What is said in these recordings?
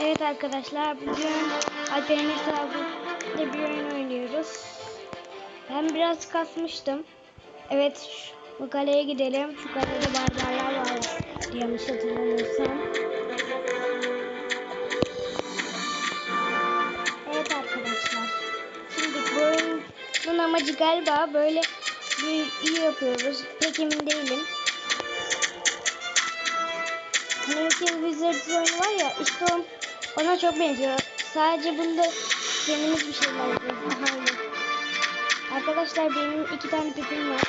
Evet arkadaşlar bugün Alper'in hesabında bir oyun oynuyoruz. Ben biraz kasmıştım. Evet bu kaleye gidelim. Şu kalede barbarlar var. Yanlış hatırlamıyorsam. Evet arkadaşlar. Şimdi bu oyunun amacı galiba böyle iyi yapıyoruz. Pek emin değilim. Hani Kill Wizards oyunu var ya işte ona çok benziyor. Sadece bunda kendimiz bir şeyler yapıyoruz. Arkadaşlar benim iki tane pipim var.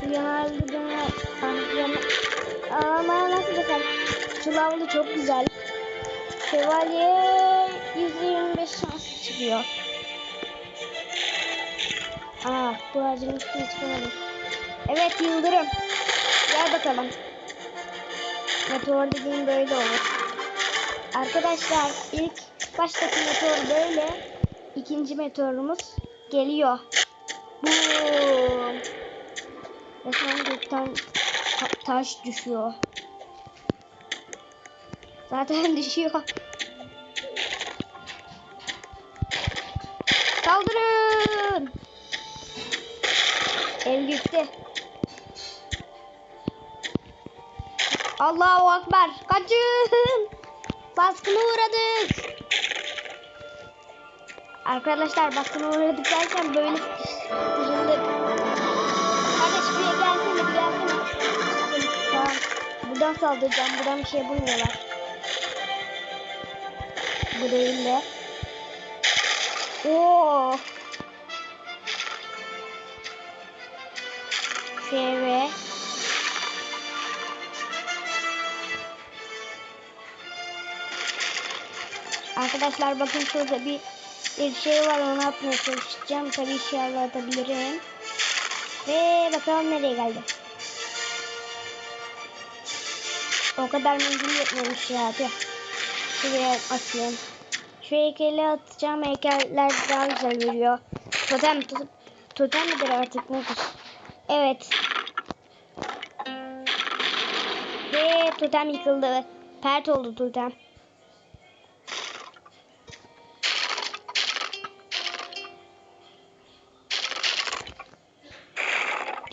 Şu yanarlı döner... Ama nasıl desem... Lavlı çok güzel. Şövalye 125 şans çıkıyor. Aa bu ağacın üstüne çıkamadım. Evet Yıldırım. Gel bakalım. Meteor dediğim böyle olur. Arkadaşlar ilk baştaki meteor böyle. İkinci meteorumuz geliyor. Boom. Resmen gökten ta- taş düşüyor. Zaten düşüyor. Saldırın. El gitti. Allahu Akbar. Kaçın. Baskına uğradık. Arkadaşlar baskına uğradık derken böyle sıkıştırıldık. Kardeş bir gelsene bir gelsene. Tamam. Buradan saldıracağım. Buradan bir şey bulmuyorlar. Bu değil de. Oo. Şeve. Arkadaşlar bakın şurada bir bir şey var onu atmaya çalışacağım. Tabii inşallah atabilirim. Ve bakalım nereye geldi. O kadar menzil yetmemiş ya. Hadi. Şuraya atayım. Şu heykeli atacağım. Heykeller daha güzel veriyor. Totem, to totem midir artık nedir? Evet. Ve totem yıkıldı. Pert oldu totem.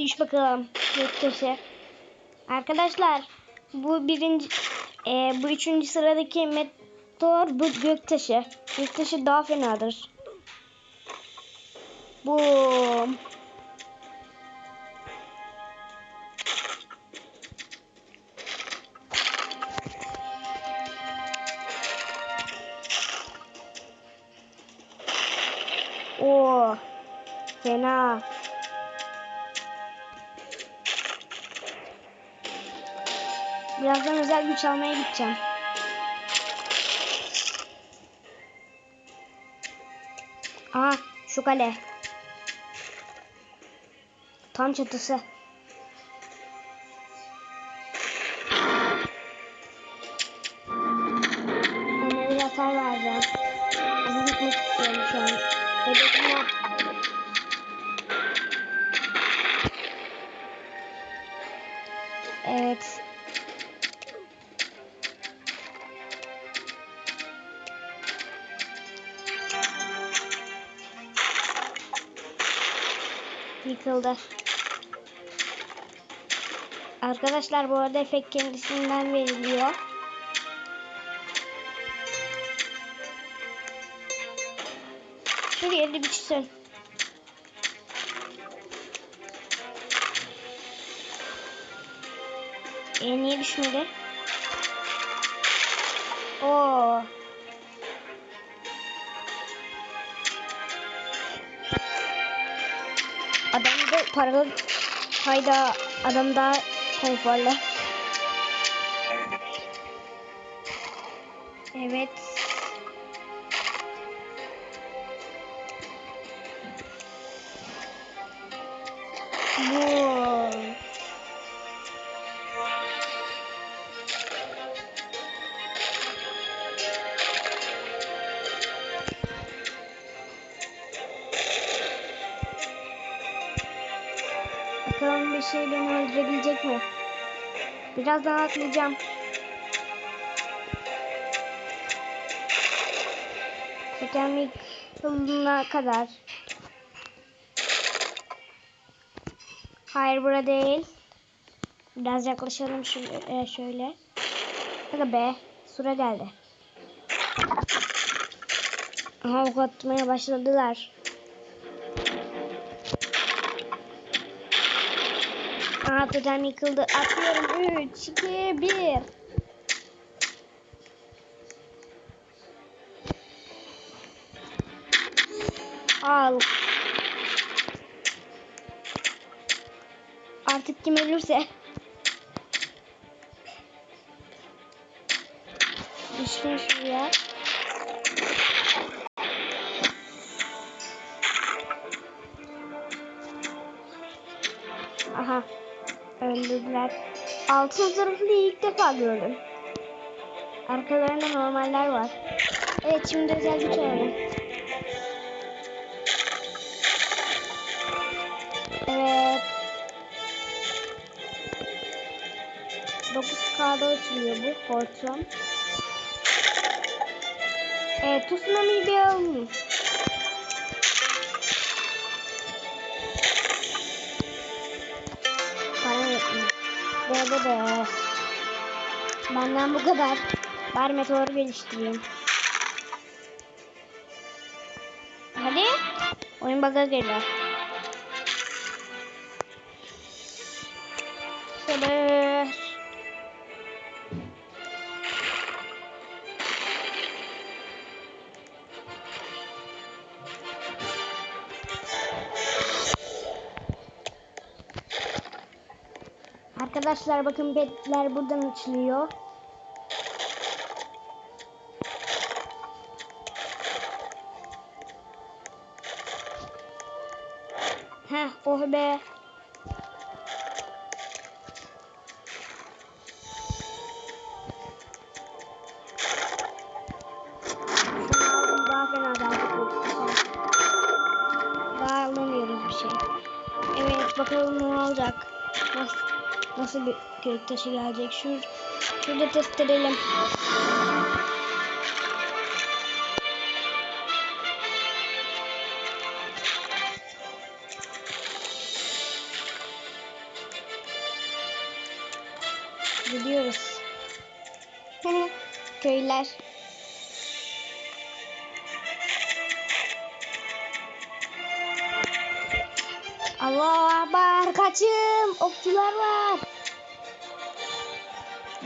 Düş bakalım. Göktaşı. Arkadaşlar bu birinci e, bu üçüncü sıradaki meteor bu göktaşı. Göktaşı daha fenadır. Bu Birazdan özel güç almaya gideceğim. Aha şu kale. Tam çatısı. Yıkıldı. Arkadaşlar bu arada efekt kendisinden veriliyor. Şuraya bir düşsün. E niye düşmedi? Oo. Da paralı hayda adam daha konforlu. Evet. Bakalım bir şey beni öldürebilecek mi? Biraz daha atlayacağım. Tekermek yoluna kadar. Hayır burada değil. Biraz yaklaşalım şöyle. Şöyle. Hadi be. Sura geldi. Aha ok başladılar. Totem yıkıldı. Atıyorum. 3, 2, 1. Al. Artık kim ölürse. Düştüm şuraya. Aha. Öldürdüler. Altın zırhlı ilk defa gördüm. Arkalarında normaller var. Evet şimdi özel güç alalım. Evet. 9K'da açılıyor bu hortum. Evet, tsunami'yi bir alalım. Böyle de. Benden bu kadar. Bari meteoru geliştireyim. Hadi. Oyun bug'a geliyor. Arkadaşlar bakın petler buradan açılıyor. Heh oh be. Nasıl bir kök taşı gelecek. Şur, şurada test edelim. Gidiyoruz. Köyler. Allah akbar kaçım. Okçular var.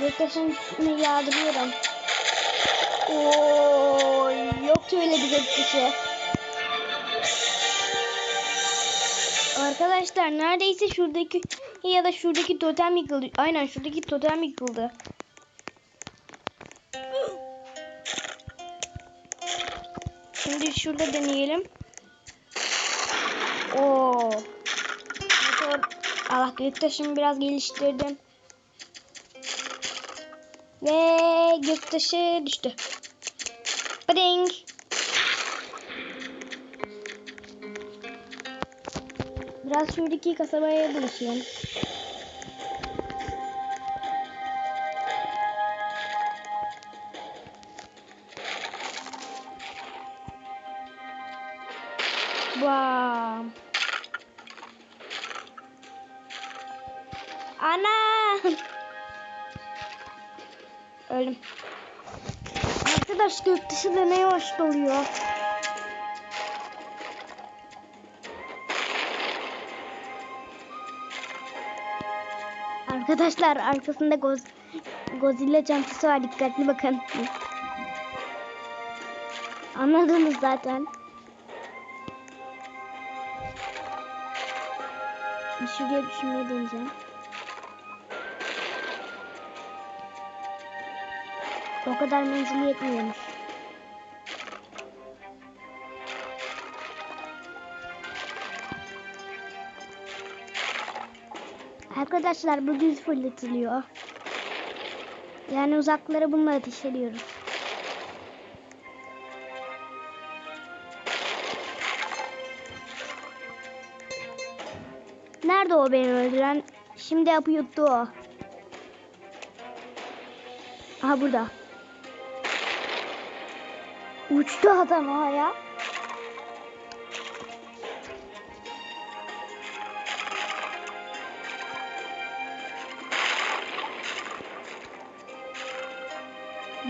Göktaşını yağdırıyorum. Oo, yoktu öyle bir göktaşı. Arkadaşlar neredeyse şuradaki ya da şuradaki totem yıkıldı. Aynen şuradaki totem yıkıldı. Şimdi şurada deneyelim. Oo. Allah göktaşımı biraz geliştirdim. Ve göktaşı düştü. Bading. Biraz şuradaki kasabaya buluşayım. Arkadaşlar arkasında Goz Godzilla çantası var dikkatli bakın. Anladınız zaten. Şuraya düşünmeyi deneyeceğim. O kadar menzili yetmiyormuş. Arkadaşlar bu düz fırlatılıyor. Yani uzaklara bununla ateş ediyoruz. Nerede o beni öldüren? Şimdi yapı yuttu o. Aha burada. Uçtu adam havaya.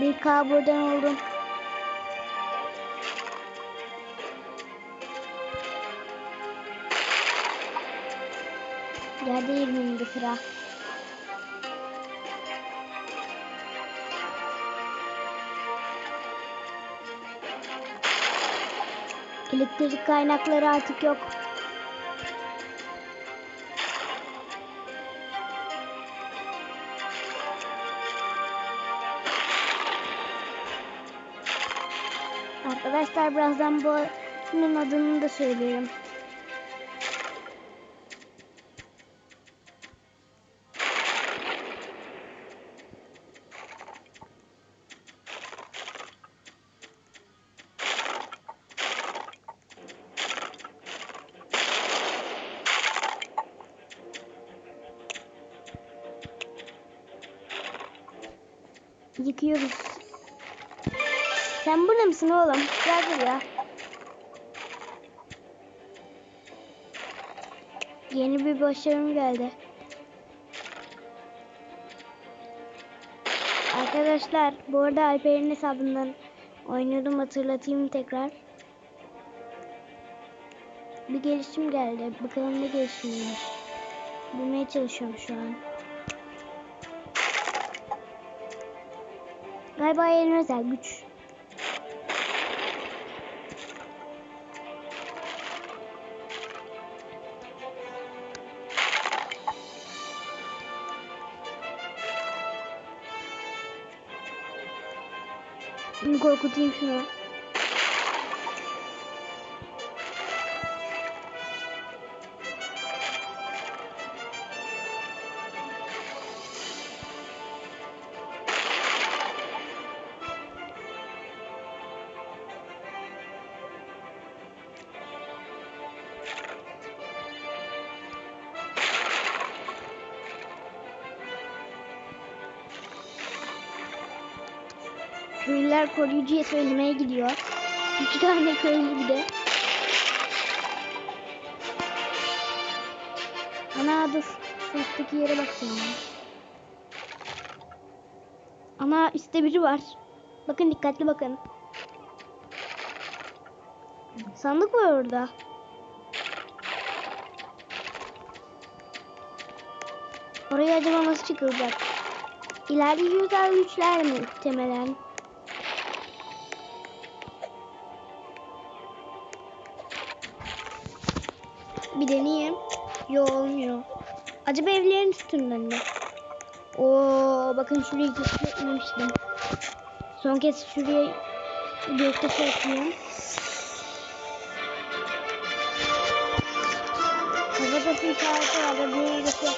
Bir K buradan oldum. Yerde 20. sıra. Elektrik kaynakları artık yok. Arkadaşlar birazdan bu bunun adını da söylerim. Sen burada mısın oğlum? Gel buraya. Yeni bir başarım geldi. Arkadaşlar bu arada Alper'in hesabından oynuyordum hatırlatayım tekrar. Bir gelişim geldi. Bakalım ne gelişimmiş. Bulmaya çalışıyorum şu an. Galiba yeni özel güç. 你过来给我进去了。Köylüler koruyucuya söylemeye gidiyor. İki tane köylü bir de. Ana. Şu üstteki yere ben. Ana üstte biri var. Bakın dikkatli bakın. Sandık var orada. Oraya acaba nasıl çıkılacak? İleride güzel güçler mi muhtemelen? Bir deneyeyim. Yo olmuyor. Acaba evlerin üstünden mi? Oo bakın şurayı keşfetmemiştim. Son kez şuraya göktaşı atayım. Kafatası işareti var. da Bir götür.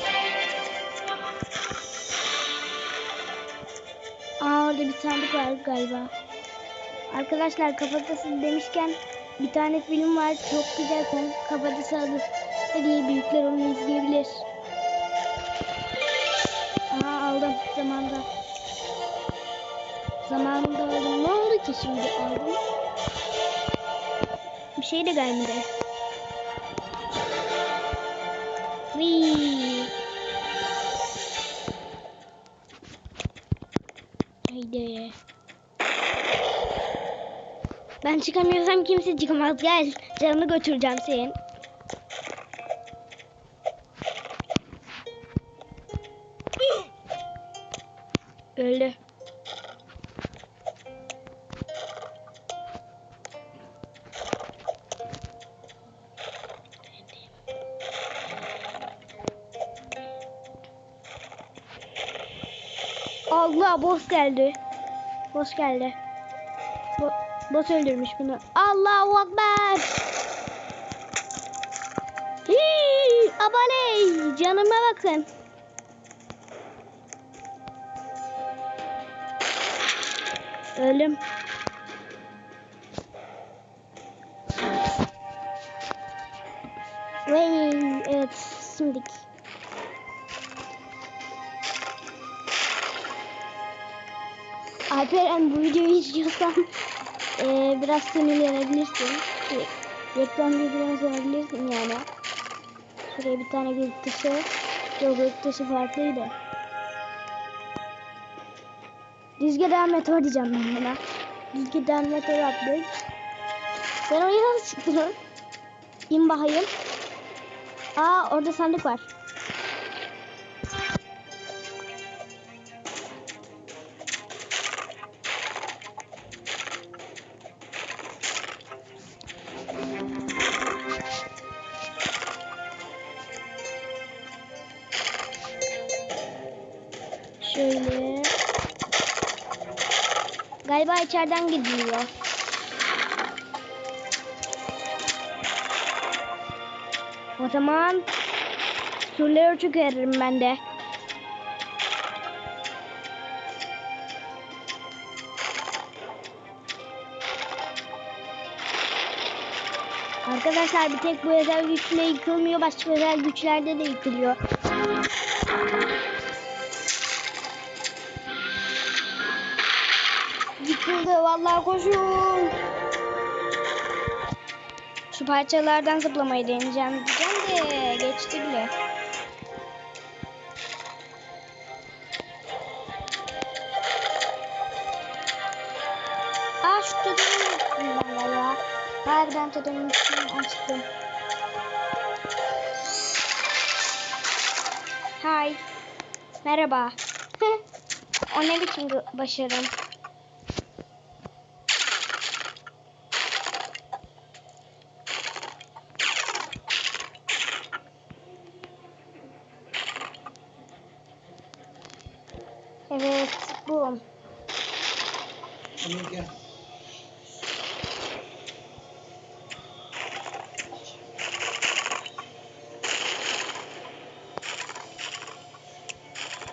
Aa orada bir sandık var galiba. Arkadaşlar kafatası demişken bir tane film var. Çok güzel. Kafatası adı diye büyükler onu izleyebilir. Aha aldım zamanda. Zamanında aldım. Ne oldu ki şimdi aldım? Bir şey de gelmedi. Wee. Haydi. Ben çıkamıyorsam kimse çıkamaz. Gel. Canını götüreceğim senin. Öldü. Allah boss geldi. Boss geldi. Bo boss öldürmüş bunu. Allahu Akbar. Hii, abone canıma bakın. Öldüm. Vay, evet şimdi. Alperen bu videoyu izliyorsan Ee, biraz sinirlenebilirsin. Reklam videolarını sanabilirsin yani. Şuraya bir tane gök dışı. Yok gök dışı farklıydı. Rüzgar meteor diyeceğim ben buna. Rüzgar meteor attık. Sen oraya nasıl çıktın? İn bakayım. Aa orada sandık var. Galiba içeriden gidiliyor. O zaman surları çökerim ben de. Arkadaşlar bir tek bu özel güçle yıkılmıyor. Başka özel güçlerde de yıkılıyor. Yıkıldı vallahi koşun. Şu parçalardan zıplamayı deneyeceğim diyeceğim de geçti bile. Aa şu totemi unuttum ben galiba. Harbiden totemi unuttum açtım. Hi. Merhaba. o ne biçim başarım?